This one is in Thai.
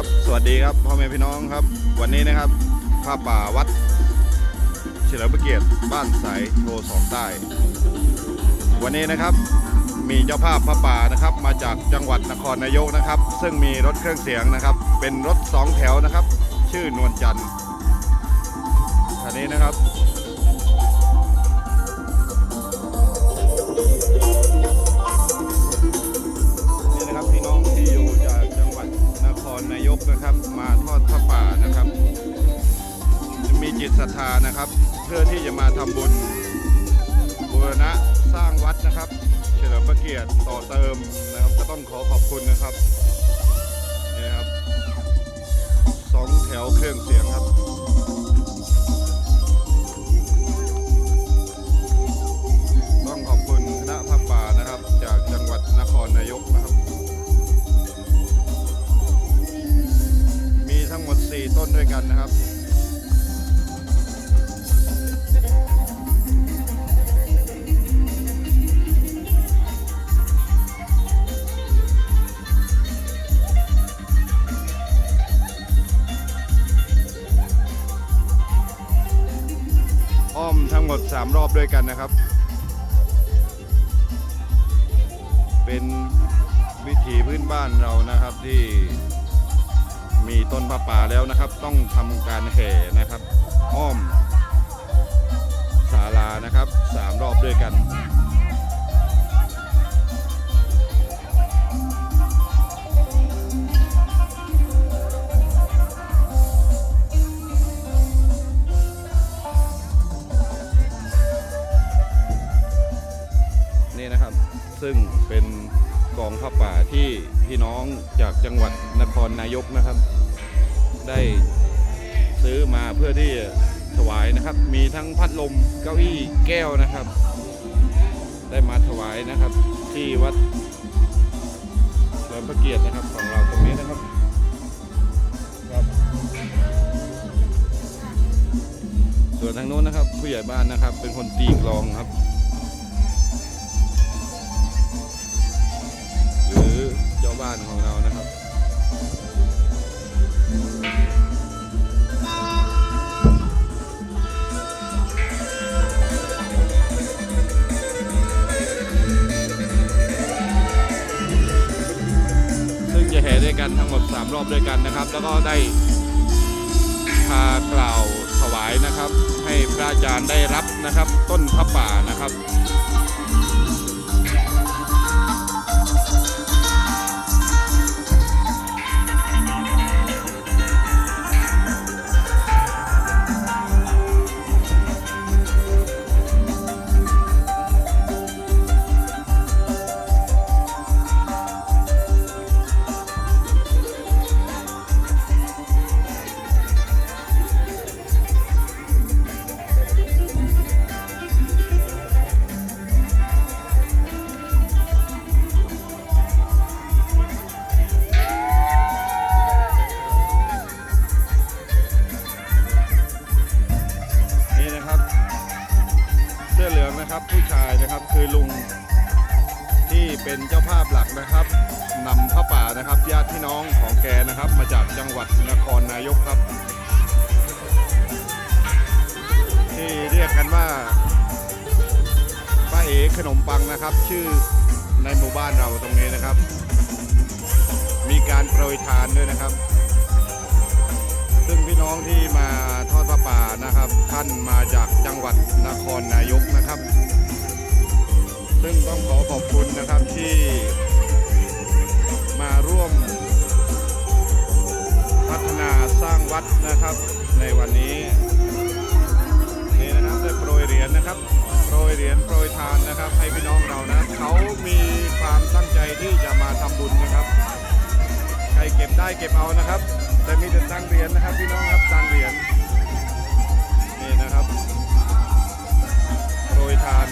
ครับ สวัสดีครับพ่อแม่พี่น้องครับ วันนี้นะครับผ้าป่าวัดเฉลิมพระเกียรติบ้านสายโทสองใต้ วันนี้นะครับมีเจ้าภาพผ้าป่านะครับ มาจากจังหวัดนครนายกนะครับ ซึ่งมีรถเครื่องเสียงนะครับ เป็นรถสองแถวนะครับ ชื่อนวลจันทร์คันนี้นะครับายกนะครับ มาทอดผ้าป่านะครับ มีจิตศรัทธานะครับ เพื่อที่จะมาทำบุญบูรณะสร้างวัดนะครับ เฉลิมพระเกียรติต่อเติมนะครับ ก็ต้องขอขอบคุณนะครับนี่ครับสองแถวเครื่องเสียงครับ 4 ต้นด้วยกันนะครับอ้อมทั้งหมด 3 รอบด้วยกันนะครับ เป็นวิถีพื้นบ้านเรานะครับที่ มีต้นผ้าป่าแล้วนะครับ ต้องทำการแห่นะครับอ้อมศาลานะครับสามรอบด้วยกันนี่นะครับซึ่งเป็น กองผ้าป่าที่พี่น้องจากจังหวัดนครนายกนะครับ ได้ซื้อมาเพื่อที่จะถวายนะครับ มีทั้งพัดลมเก้าอี้แก้วนะครับ ได้มาถวายนะครับที่วัดเฉลิมพระเกียรตินะครับของเราตรงนี้นะครับครับ ส่วนทางโน้นนะครับผู้ใหญ่บ้านนะครับ เป็นคนตีกลองครับ บ้านของเรานะครับซึ่งจะแห่ด้วยกันทั้งหมด 3 รอบด้วยกันนะครับ แล้วก็ได้พากล่าวถวายนะครับ ให้พระอาจารย์ได้รับนะครับ ต้นพระป่านะครับ รับผู้ชายนะครับ คือลุงที่เป็นเจ้าภาพหลักนะครับนำผ้าป่านะครับญาติพี่น้องของแกนะครับ มาจากจังหวัดนครนายกครับ ที่เรียกกันว่าป้าเอ๋ขนมปังนะครับ ชื่อในหมู่บ้านเราตรงนี้นะครับ มีการโปรยทานด้วยนะครับ ท่านมาจากจังหวัดนครนายกนะครับ ซึ่งต้องขอขอบคุณนะครับที่มาร่วม พัฒนาสร้างวัดนะครับ ในวันนี้นี่นะครับได้โปรยเหรียญนะครับโปรยเหรียญโปรยทานนะครับ ให้พี่น้องเรานะเขามีความตั้งใจที่จะมาทำบุญนะครับ ใครเก็บได้เก็บเอานะครับ แต่มีแต่ตังเหรียญนะครับพี่น้องครับตังเหรียญ ยทาน